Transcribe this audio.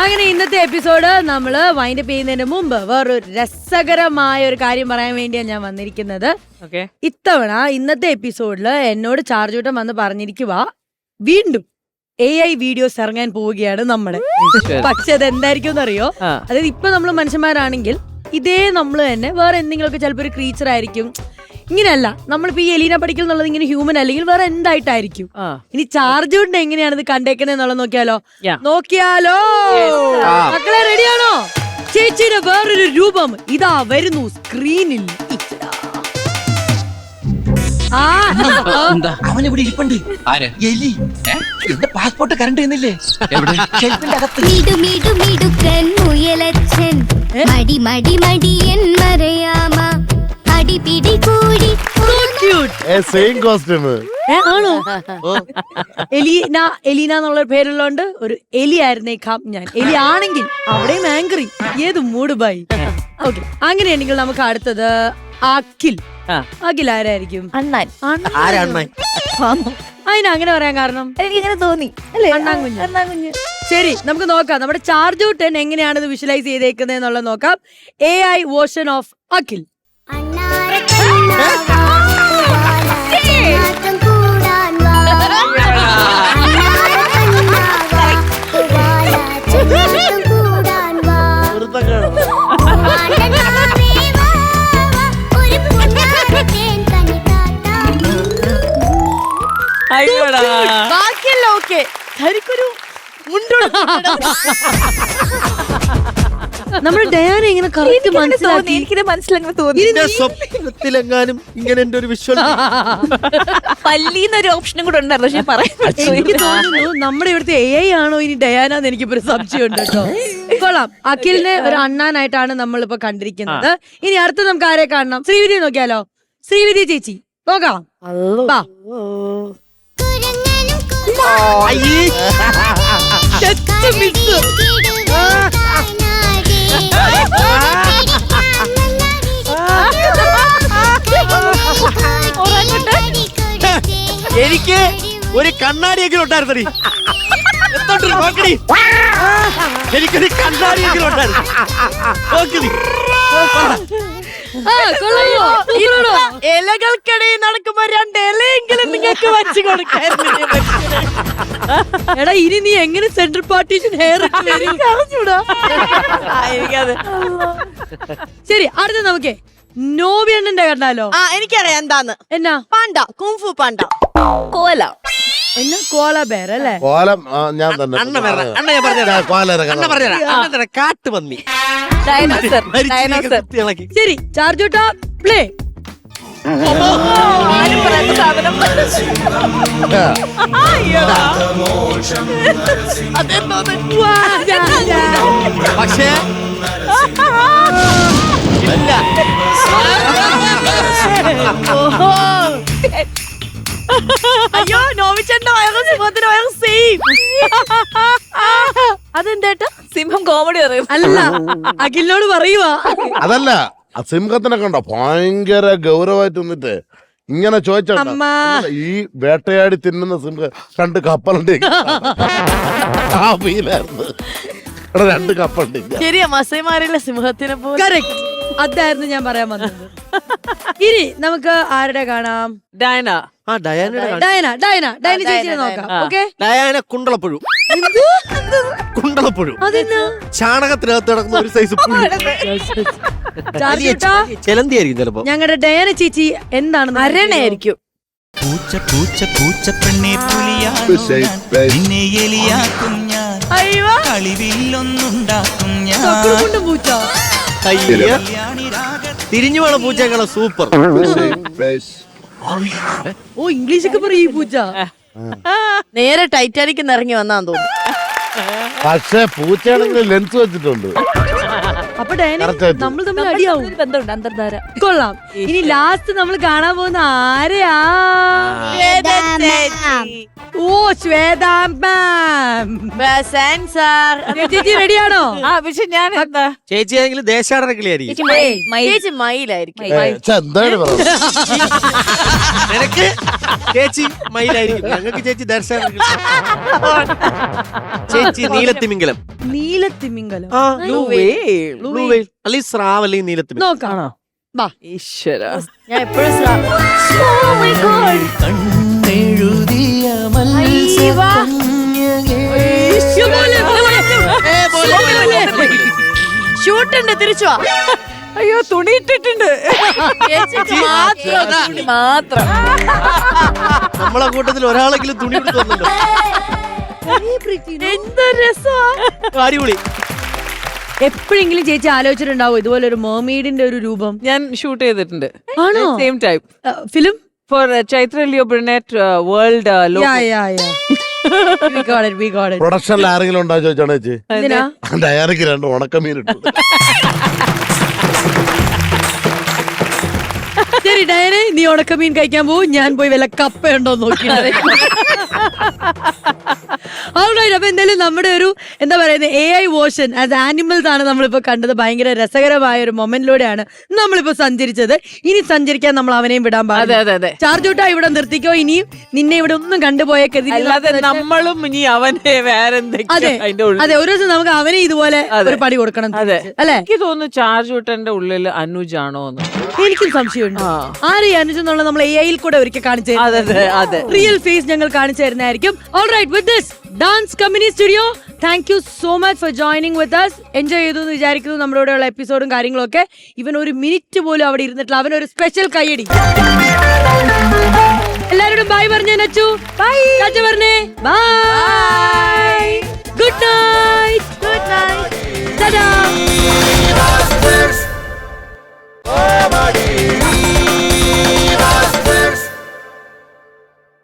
അങ്ങനെ ഇന്നത്തെ എപ്പിസോഡ് നമ്മൾ വൈൻഡ് അപ്പ് ചെയ്യുന്നതിന് മുമ്പ് വേറൊരു രസകരമായ ഒരു കാര്യം പറയാൻ വേണ്ടിയാണ് ഞാൻ വന്നിരിക്കുന്നത്. ഓക്കെ ഇത്തവണ ഇന്നത്തെ എപ്പിസോഡിൽ എന്നോട് ചാർജ് കൂട്ടം വന്ന് പറഞ്ഞിരിക്കുക വീണ്ടും എ ഐ വീഡിയോസ് ഇറങ്ങാൻ പോവുകയാണ് നമ്മുടെ പക്ഷെ അത് എന്തായിരിക്കും എന്നറിയോ. അതായത് ഇപ്പൊ നമ്മൾ മനുഷ്യന്മാരാണെങ്കിൽ ഇതേ നമ്മൾ തന്നെ വേറെ എന്തെങ്കിലുമൊക്കെ ചിലപ്പോൾ ഒരു ക്രീച്ചർ ആയിരിക്കും ഇങ്ങനെയല്ല നമ്മളിപ്പോ ഈ എലീന പഠിക്കൽ എന്നുള്ളത് ഇങ്ങനെ ഹ്യൂമൻ അല്ലെങ്കിൽ വേറെ എന്തായിട്ടായിരിക്കും? ഇനി ചാർജ് കൊണ്ട് എങ്ങനെയാണ് ഇത് കണ്ടേക്കുന്നത് എന്നുള്ളത് നോക്കിയാലോ? നോക്കിയാലോ? മക്കളെ റെഡിയാണോ ചേച്ചിയുടെ വേറൊരു രൂപം. ഇതാ വരുന്നു സ്ക്രീനിൽ ആ. അവൻ ഇവിടെ ഇരിപ്പുണ്ട്. ആര്? എലി. എന്റെ പാസ്പോർട്ട് കറണ്ട് ചെയ്യുന്നില്ലേ? എവിടെ? മടി മിടു മിടു മിടുക്കൻ മുയലച്ചൻ മടി മടി മടിയൻ സെയിം കോസ്റ്റ്യൂം ഏ ആണോ? എലീന എലീന എന്നുള്ള പേരുള്ളോണ്ട് ഒരു എലി ആയിരുന്നേക്കാം ഞാൻ. എലി ആണെങ്കിൽ അവിടെയും ആങ്കറി ഏത് മൂഡ് ബൈ ഓക്കെ അങ്ങനെയാണെങ്കിൽ നമുക്ക് അടുത്തത് അഖിൽ. ആ. അഖിൽ ആരായിരിക്കും? അണ്ണാൻ. അണ്ണൻ. ആരാണ് അതിന് അങ്ങനെ പറയാൻ കാരണം? എനിക്ക് ഇങ്ങനെ തോന്നി. അല്ലേ? അണ്ണാൻ കുഞ്ഞ്. ശരി നമുക്ക് നോക്കാം. നമ്മുടെ ചാർജ് ടെൻ എങ്ങനെയാണ് ഇത് വിഷ്വലൈസ് ചെയ്തേക്കുന്നത് എന്നുള്ളത് നോക്കാം. A I version of Akhil. Okay ധരിക്കൊരു നമ്മൾ ഡയാന ഇങ്ങനെ കറക്റ്റ് മനസ്സിലാക്കി. എനിക്കിത് മനസ്സിലങ്ങനെ തോന്നി. സ്വപ്നത്തിലെങ്ങാനും ഇങ്ങനെ എന്റെ ഒരു വിഷ്വൽ പല്ലിന്നൊരു ഓപ്ഷനും കൂടെ ഉണ്ടായിരുന്നു പക്ഷെ പറയുന്നു നമ്മുടെ ഇവിടുത്തെ എ ഐ ആണോ ഇനി ഡയാന എന്ന് എനിക്ക് ഒരു സംശയമുണ്ട് കേട്ടോ. കൊള്ളാം. അഖിലിനെ ഒരു അണ്ണാനായിട്ടാണ് നമ്മളിപ്പോ കണ്ടിരിക്കുന്നത്. ഇനി അടുത്ത നമുക്ക് ആരെ കാണണം? ശ്രീവിധി നോക്കിയാലോ? ശ്രീവിധി ചേച്ചി നോക്കാം വാ. കുരങ്ങനും എനിക്ക് ഒരു കണ്ണാടിയെങ്കിലും ഉണ്ടായിരുന്നടി. എത്തോട്ടൊരു നോക്കടി. എനിക്കൊരു കണ്ണാടിയെങ്കിലും ഉണ്ടായിരുന്നു. നോക്കി? ഇലകൾക്കിടയിൽ നടക്കുമ്പോ രണ്ട് ഇലയെങ്കിലും നിങ്ങൾക്ക് വച്ചു കൊടുക്കായിരുന്നു എടാ ഇനി നീ എങ്ങനെ സെൻട്രൽ പാർട്ടീഷൻ ഹെയർ അറിഞ്ഞൂടാ. എനിക്കത്. ശരി അടുത്ത നമുക്കേ. നോബിയണ്ണന്റെ കണ്ടാലോ? ആ എനിക്കറിയാം എന്താന്ന്. എന്നാ? Panda kung fu panda. Koala. എന്നാ കോല ബേർ അല്ലേ? കോലം ആ, ഞാൻ തന്നെ. അണ്ണ ഞാൻ പറഞ്ഞുതരാം. കോലര അണ്ണ പറഞ്ഞുതരാം. അണ്ണ തരാം കാട്ടുപന്നി. ഡൈനോസർ കുത്തിയിളക്കി ശരി ചാർജോട്ടാ പ്ലേ ആരും പറയാത്ത സാധനം. പക്ഷേ ഇല്ല. അയ്യോ നോവിച്ചേട്ടന്റെ വയറും സിംഹം കോമഡി പറയും അല്ല അഖിലിനോട് പറയുവാ. അതല്ല സിംഹത്തിനെ കണ്ടോ? ഭയങ്കര ഗൗരവമായിട്ട് നിന്നിട്ട് ഇങ്ങനെ ചോദിച്ചോ അമ്മ. ഈ വേട്ടയാടി തിന്നുന്ന സിംഹം രണ്ട് കപ്പലുണ്ട് ആ ഫീലായിരുന്നു എടാ രണ്ട് കപ്പലുണ്ട് ശരിയാ മസൈമാരിലെ സിംഹത്തിനെ പോലെ. അതായിരുന്നു ഞാൻ പറയാൻ വന്നത്. ഇനി നമുക്ക് ആരുടെ കാണാം? ഡയന. ആ ഡയാനയുടെ കാണിച്ചു. ഡയന ഡയന. ഡയന ഡയന, ചേച്ചിയെ നോക്കാം ആ. ഓക്കെ? ഡയാന കുണ്ടളപ്പുഴു. കുണ്ടളപ്പുഴു. അതെന്നാ ചാണകത്തിനകത്ത് കിടക്കുന്ന ഒരു സൈസ് പുഴു. ചാർജോട്ടാ ചെലന്തി ആയിരിക്കും ചിലപ്പോ. ഞങ്ങളുടെ ഡയന ചേച്ചി എന്താണ് അരണയായിരിക്കും. പൂച്ച പൂച്ച പൂച്ച പെണ്ണെ പുലിയാണു ഞാൻ. നിന്നെ എലിയാക്കും ഞാൻ. അയ്യോ. കളിവില്ലൊന്നുണ്ടാക്കും ഞാൻ. തൊക്കിളുമുണ്ടും പൂച്ച? അയ്യ കല്യാണി രാഗ തിരിഞ്ഞു വേണം പൂച്ചകളെ സൂപ്പർ. ഓ ഇംഗ്ലീഷ് ഒക്കെ പറയും ഈ പൂച്ച. നേരെ ടൈറ്റാനിക്കിന്ന് ഇറങ്ങി വന്നാന്ന് തോന്നുന്നു. പക്ഷെ പൂച്ചയാണെങ്കിൽ ലെൻസ് വെച്ചിട്ടുണ്ട്. അപ്പൊ ഡയന നമ്മൾ തമ്മിൽ അടിയാവും. ബന്ധമുണ്ട് അന്തർധാര. കൊള്ളാം. ഇനി ലാസ്റ്റ് നമ്മൾ കാണാൻ പോകുന്ന ആരെയാ? ഓ ചേച്ചി റെഡിയാണോ ആ പക്ഷെ ഞാൻ എന്താ ചേച്ചി ദേശാടന കിളിയായിരിക്കും. ചേച്ചി മയിലായിരിക്കും. എന്താണ് പറയുന്നത് നിനക്ക് ചേച്ചി മയിലായിരിക്കും. ഞങ്ങൾക്ക് ചേച്ചി ദർശന ചേച്ചി നീലത്തിമിംഗലം. നീല നീലത്തിമിംഗലം. ആ. ബ്ലൂ വെയിൽ അല്ലെങ്കിൽ സ്രാവ് അല്ലെങ്കിൽ നീലത്തിമി നോക്കാം വാ. ഈശ്വര. ഞാൻ എപ്പോഴും കണ്ണെഴുതിയ ഷൂട്ടുണ്ട് തിരിച്ചു അയ്യോ തുണി ഇട്ടിട്ടുണ്ട് മാത്രം നമ്മളെ കൂട്ടത്തിൽ ഒരാളെങ്കിലും തുണി ഇട്ടു എന്ത് രസമാ അടിപൊളി. എപ്പോഴെങ്കിലും ചേച്ചി ആലോചിച്ചിട്ടുണ്ടാവും ഇതുപോലെ ഒരു മെർമെയ്ഡിന്റെ ഒരു രൂപം? ഞാൻ ഷൂട്ട് ചെയ്തിട്ടുണ്ട്. ആണോ? Same type film for Chaitra Leo brunette world പ്രൊഡക്ഷനിൽ ആരെങ്കിലും ഉണ്ടാ ചോദിച്ചാണ് ചേച്ചി? ഡയാനക്ക് രണ്ട് ഉണക്കമീൻ ഇട്ടു. ശരി ഡയനെ നീ ഉണക്കമീൻ കഴിക്കാൻ പോകും ഞാൻ പോയി വല്ല കപ്പ ഉണ്ടോ നോക്കി അപ്പൊ എന്തായാലും നമ്മുടെ ഒരു എന്താ പറയുന്നത് A I version as animals ആണ് നമ്മളിപ്പോ കണ്ടത്. ഭയങ്കര രസകരമായ ഒരു മൊമെന്റിലൂടെയാണ് നമ്മളിപ്പോ സഞ്ചരിച്ചത്. ഇനി സഞ്ചരിക്കാൻ നമ്മൾ അവനെയും വിടാൻ പാടില്ല. ചാർജ് ഔട്ടാ ചാർജോട്ടാ ഇവിടെ നിർത്തിക്കോ. ഇനിയും നിന്നെ ഇവിടെ ഒന്നും കണ്ടുപോയ നമ്മളും ഇനി അവനെ വേറെ അതെ. അതെ ഒരു ദിവസം നമുക്ക് അവനെ ഇതുപോലെ. ഒരു പണി കൊടുക്കണം അതെ. അല്ലേ? എനിക്ക് തോന്നുന്നു ചാർജ് ഔട്ടന്റെ ഉള്ളിൽ അനുജാണോ എന്ന്. എനിക്കും സംശയമുണ്ട്. ആ. ആരെ അനുജെന്നുള്ള നമ്മൾ എ ഐയിൽ കൂടെ ഒരിക്കൽ കാണിച്ചു അതെ അതെ അതെ. റിയൽ ഫേസ് ഞങ്ങൾ കാണിച്ചു തരുന്നതായിരിക്കും. All right with this dance company studio thank you so much for joining with us enjoy ചെയ്തു എന്ന് വിചാരിക്കുന്നു നമ്മുടെ കൂടെയുള്ള എപ്പിസോഡും കാര്യങ്ങളൊക്കെ. ഇവൻ ഒരു മിനിറ്റ് പോലും അവിടെ ഇരുന്നിട്ടില്ല. അവനൊരു സ്പെഷ്യൽ കൈയടി എല്ലാവരോടും ബൈ പറഞ്ഞു നച്ചു. ബൈ പറഞ്ഞേ ബൈ